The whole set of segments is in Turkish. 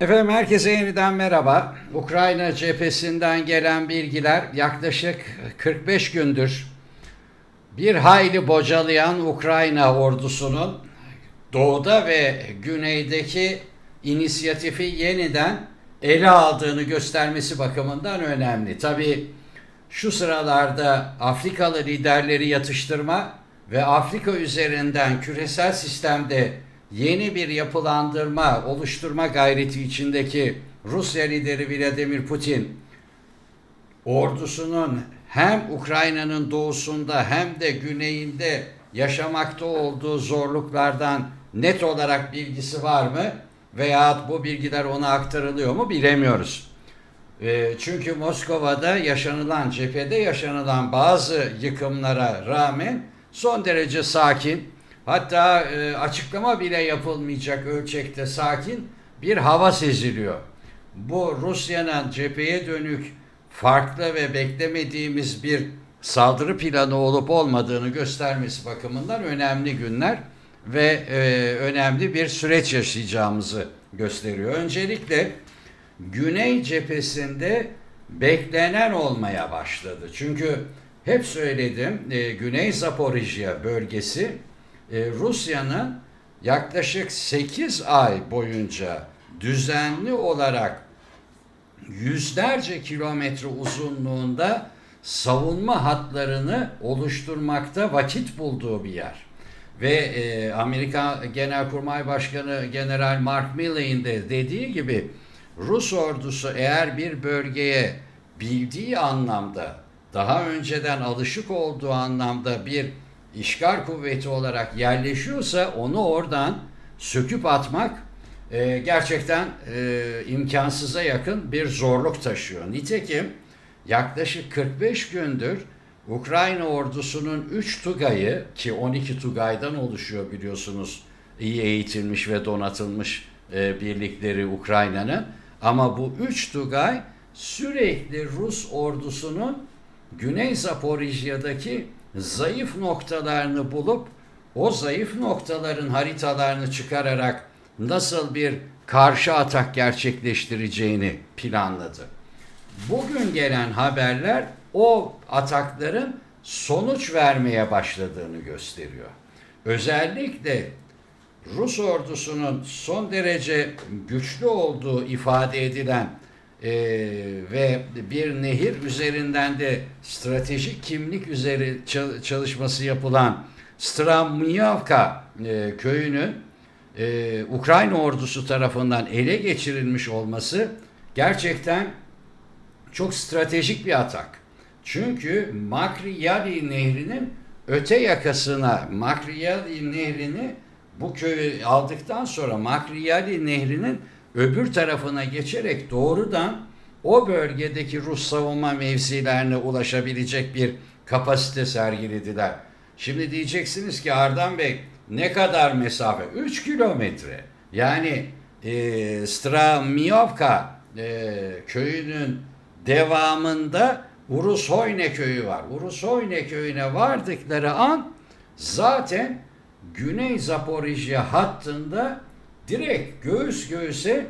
Efendim herkese yeniden merhaba. Ukrayna cephesinden gelen bilgiler yaklaşık 45 gündür bir hayli bocalayan Ukrayna ordusunun doğuda ve güneydeki inisiyatifi yeniden ele aldığını göstermesi bakımından önemli. Tabi şu sıralarda Afrikalı liderleri yatıştırma ve Afrika üzerinden küresel sistemde yeni bir yapılandırma oluşturma gayreti içindeki Rusya lideri Vladimir Putin ordusunun hem Ukrayna'nın doğusunda hem de güneyinde yaşamakta olduğu zorluklardan net olarak bilgisi var mı? Veyahut bu bilgiler ona aktarılıyor mu bilemiyoruz. E, çünkü Moskova'da yaşanılan, cephede yaşanılan bazı yıkımlara rağmen son derece sakin, hatta e, açıklama bile yapılmayacak ölçekte sakin bir hava seziliyor. Bu Rusya'nın cepheye dönük farklı ve beklemediğimiz bir saldırı planı olup olmadığını göstermesi bakımından önemli günler ve e, önemli bir süreç yaşayacağımızı gösteriyor. Öncelikle Güney cephesinde beklenen olmaya başladı. Çünkü hep söyledim e, Güney Zaporijya bölgesi e, Rusya'nın yaklaşık 8 ay boyunca düzenli olarak yüzlerce kilometre uzunluğunda savunma hatlarını oluşturmakta vakit bulduğu bir yer. Ve e, Amerika Genelkurmay Başkanı General Mark Milley'in de dediği gibi Rus ordusu eğer bir bölgeye bildiği anlamda daha önceden alışık olduğu anlamda bir işgal kuvveti olarak yerleşiyorsa onu oradan söküp atmak e, gerçekten e, imkansıza yakın bir zorluk taşıyor. Nitekim yaklaşık 45 gündür Ukrayna ordusunun 3 Tugay'ı ki 12 Tugay'dan oluşuyor biliyorsunuz iyi eğitilmiş ve donatılmış e, birlikleri Ukrayna'nın ama bu 3 Tugay sürekli Rus ordusunun Güney Zaporijya'daki zayıf noktalarını bulup o zayıf noktaların haritalarını çıkararak nasıl bir karşı atak gerçekleştireceğini planladı. Bugün gelen haberler o atakların sonuç vermeye başladığını gösteriyor. Özellikle Rus ordusunun son derece güçlü olduğu ifade edilen e, ve bir nehir üzerinden de stratejik kimlik üzeri çalışması yapılan Stramyavka e, köyünün e, Ukrayna ordusu tarafından ele geçirilmiş olması gerçekten çok stratejik bir atak. Çünkü Makriyali nehrinin öte yakasına Makriyali nehrini bu köyü aldıktan sonra Makriyali nehrinin öbür tarafına geçerek doğrudan o bölgedeki Rus savunma mevzilerine ulaşabilecek bir kapasite sergilediler. Şimdi diyeceksiniz ki Ardan Bey ne kadar mesafe? 3 kilometre. Yani e, Stramyovka e, köyünün devamında Urusoyne köyü var. Urusoyne köyüne vardıkları an zaten Güney Zaporijya hattında direkt göğüs göğüse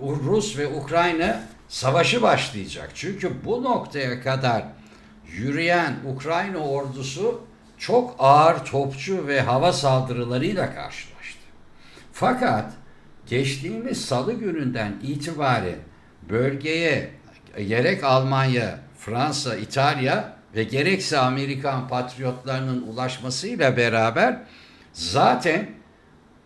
Rus ve Ukrayna savaşı başlayacak. Çünkü bu noktaya kadar yürüyen Ukrayna ordusu çok ağır topçu ve hava saldırılarıyla karşılaştı. Fakat geçtiğimiz salı gününden itibaren bölgeye gerek Almanya, Fransa, İtalya ve gerekse Amerikan patriotlarının ulaşmasıyla beraber zaten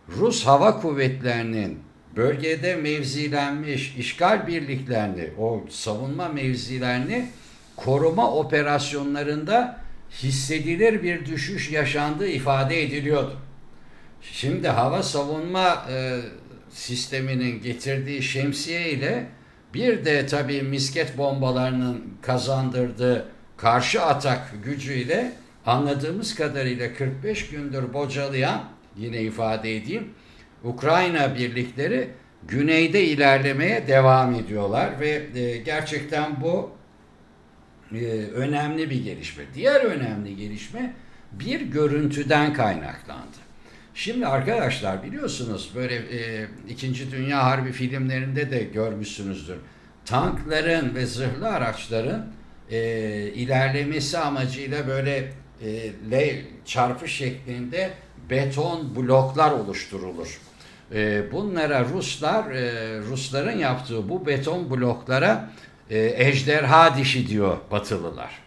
Rus hava kuvvetlerinin bölgede mevzilenmiş işgal birliklerini, o savunma mevzilerini koruma operasyonlarında hissedilir bir düşüş yaşandığı ifade ediliyordu. Şimdi hava savunma e, sisteminin getirdiği şemsiye ile bir de tabii misket bombalarının kazandırdığı karşı atak gücüyle anladığımız kadarıyla 45 gündür bocalayan yine ifade edeyim Ukrayna birlikleri güneyde ilerlemeye devam ediyorlar ve e, gerçekten bu e, önemli bir gelişme. Diğer önemli gelişme bir görüntüden kaynaklandı. Şimdi arkadaşlar biliyorsunuz böyle e, İkinci Dünya Harbi filmlerinde de görmüşsünüzdür. Tankların ve zırhlı araçların e, ilerlemesi amacıyla böyle e, L çarpı şeklinde beton bloklar oluşturulur. E, bunlara Ruslar, e, Rusların yaptığı bu beton bloklara e, ejderha dişi diyor Batılılar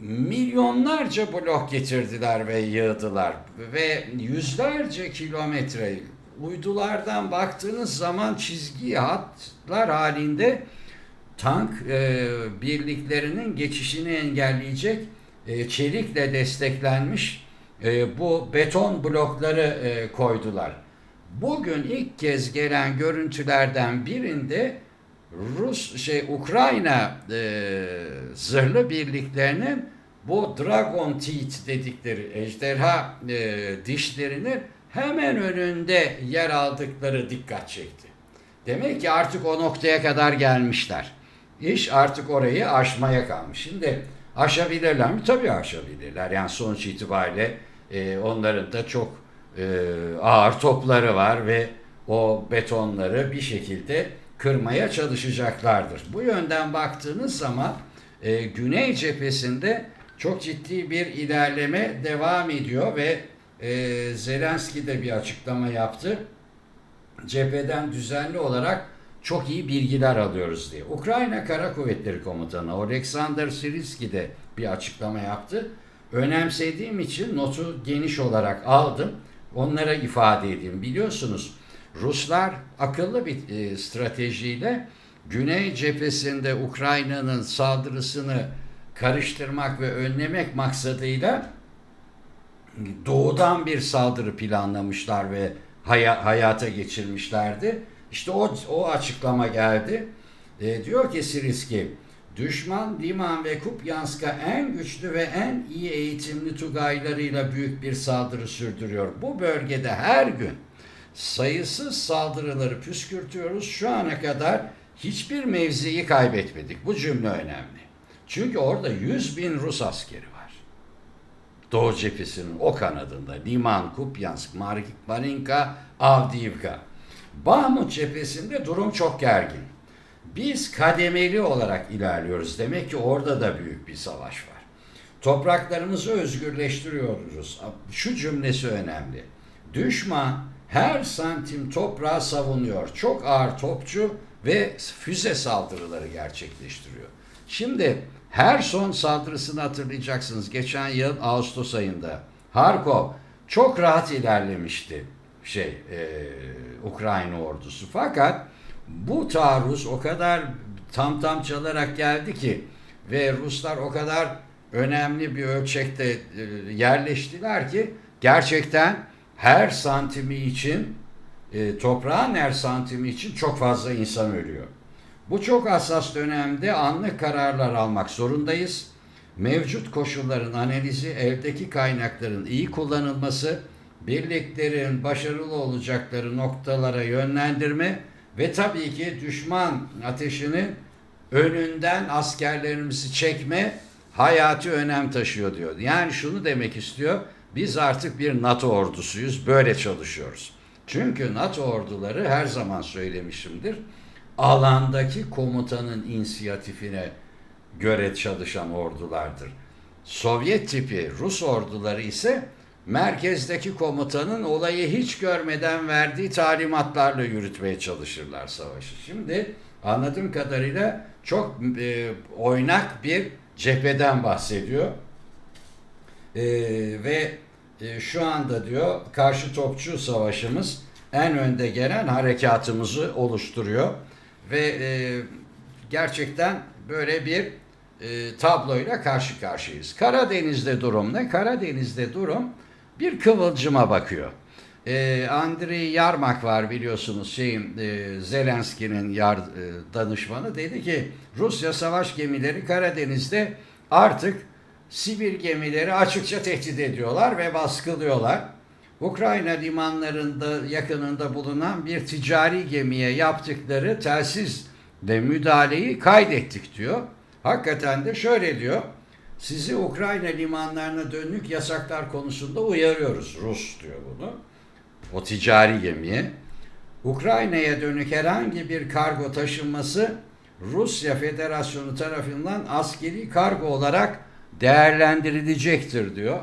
milyonlarca blok getirdiler ve yığdılar ve yüzlerce kilometre uydulardan baktığınız zaman çizgi hatlar halinde tank e, birliklerinin geçişini engelleyecek e, çelikle desteklenmiş e, bu beton blokları e, koydular. Bugün ilk kez gelen görüntülerden birinde Rus şey Ukrayna e, zırhlı birliklerinin bu Dragon Teeth dedikleri ejderha e, dişlerinin hemen önünde yer aldıkları dikkat çekti. Demek ki artık o noktaya kadar gelmişler. İş artık orayı aşmaya kalmış. Şimdi aşabilirler mi? Tabii aşabilirler. Yani sonuç itibariyle e, onların da çok e, ağır topları var ve o betonları bir şekilde kırmaya çalışacaklardır. Bu yönden baktığınız zaman e, Güney cephesinde çok ciddi bir ilerleme devam ediyor ve e, Zelenski de bir açıklama yaptı. Cepheden düzenli olarak çok iyi bilgiler alıyoruz diye. Ukrayna Kara Kuvvetleri Komutanı Oleksandr Siriski de bir açıklama yaptı. Önemsediğim için notu geniş olarak aldım. Onlara ifade edeyim. Biliyorsunuz Ruslar akıllı bir e, stratejiyle Güney cephesinde Ukrayna'nın saldırısını karıştırmak ve önlemek maksadıyla doğudan bir saldırı planlamışlar ve haya, hayata geçirmişlerdi. İşte o, o açıklama geldi. E, diyor ki Siriski, düşman Liman ve Kupyansk'a en güçlü ve en iyi eğitimli tugaylarıyla büyük bir saldırı sürdürüyor. Bu bölgede her gün sayısız saldırıları püskürtüyoruz. Şu ana kadar hiçbir mevziyi kaybetmedik. Bu cümle önemli. Çünkü orada 100 bin Rus askeri var. Doğu cephesinin o kanadında. Liman, Kupyansk, Marinka, Avdiivka. Bahmut cephesinde durum çok gergin. Biz kademeli olarak ilerliyoruz. Demek ki orada da büyük bir savaş var. Topraklarımızı özgürleştiriyoruz. Şu cümlesi önemli. Düşman her santim toprağı savunuyor. Çok ağır topçu ve füze saldırıları gerçekleştiriyor. Şimdi her son saldırısını hatırlayacaksınız. Geçen yıl Ağustos ayında Harkov çok rahat ilerlemişti şey e, Ukrayna ordusu. Fakat bu taarruz o kadar tam tam çalarak geldi ki ve Ruslar o kadar önemli bir ölçekte e, yerleştiler ki gerçekten her santimi için e, toprağın her santimi için çok fazla insan ölüyor. Bu çok hassas dönemde anlık kararlar almak zorundayız. Mevcut koşulların analizi, eldeki kaynakların iyi kullanılması, birliklerin başarılı olacakları noktalara yönlendirme ve tabii ki düşman ateşinin önünden askerlerimizi çekme hayati önem taşıyor diyor. Yani şunu demek istiyor. Biz artık bir NATO ordusuyuz. Böyle çalışıyoruz. Çünkü NATO orduları her zaman söylemişimdir. Alandaki komutanın inisiyatifine göre çalışan ordulardır. Sovyet tipi Rus orduları ise merkezdeki komutanın olayı hiç görmeden verdiği talimatlarla yürütmeye çalışırlar savaşı. Şimdi anladığım kadarıyla çok e, oynak bir cepheden bahsediyor. E, ve e, şu anda diyor karşı topçu savaşımız en önde gelen harekatımızı oluşturuyor ve e, gerçekten böyle bir e, tabloyla karşı karşıyayız. Karadeniz'de durum ne? Karadeniz'de durum bir kıvılcıma bakıyor. E, Andriy Yarmak var biliyorsunuz şeyin e, Zelenski'nin yar, e, danışmanı dedi ki Rusya savaş gemileri Karadeniz'de artık Sibir gemileri açıkça tehdit ediyorlar ve baskılıyorlar. Ukrayna limanlarında yakınında bulunan bir ticari gemiye yaptıkları telsizle müdahaleyi kaydettik diyor. Hakikaten de şöyle diyor. Sizi Ukrayna limanlarına dönük yasaklar konusunda uyarıyoruz. Rus diyor bunu. o ticari gemiye. Ukrayna'ya dönük herhangi bir kargo taşınması Rusya Federasyonu tarafından askeri kargo olarak değerlendirilecektir diyor.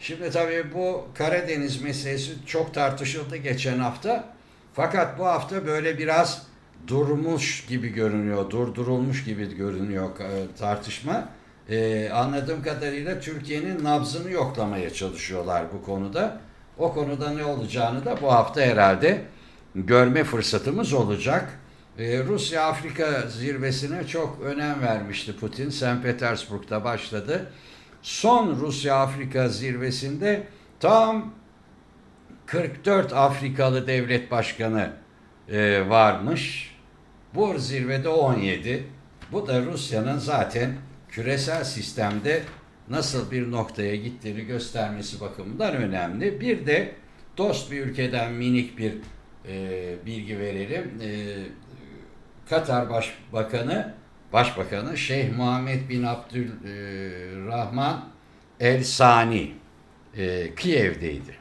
Şimdi tabii bu Karadeniz meselesi çok tartışıldı geçen hafta. Fakat bu hafta böyle biraz durmuş gibi görünüyor, durdurulmuş gibi görünüyor e, tartışma. Ee, anladığım kadarıyla Türkiye'nin nabzını yoklamaya çalışıyorlar bu konuda. O konuda ne olacağını da bu hafta herhalde görme fırsatımız olacak. Ee, Rusya Afrika zirvesine çok önem vermişti Putin. St. Petersburg'da başladı. Son Rusya Afrika zirvesinde tam 44 Afrikalı devlet başkanı e, varmış. Bu zirvede 17. Bu da Rusya'nın zaten küresel sistemde nasıl bir noktaya gittiğini göstermesi bakımından önemli. Bir de dost bir ülkeden minik bir e, bilgi verelim. E, Katar Başbakanı Başbakanı Şeyh Muhammed bin Abdülrahman El Sani e, Kiev'deydi.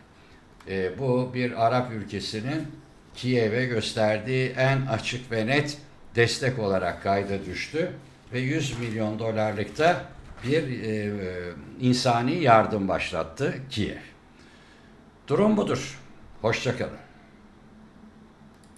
E, bu bir Arap ülkesinin Kiev'e gösterdiği en açık ve net destek olarak kayda düştü ve 100 milyon dolarlık da bir e, insani yardım başlattı Kiev. Durum budur. Hoşçakalın.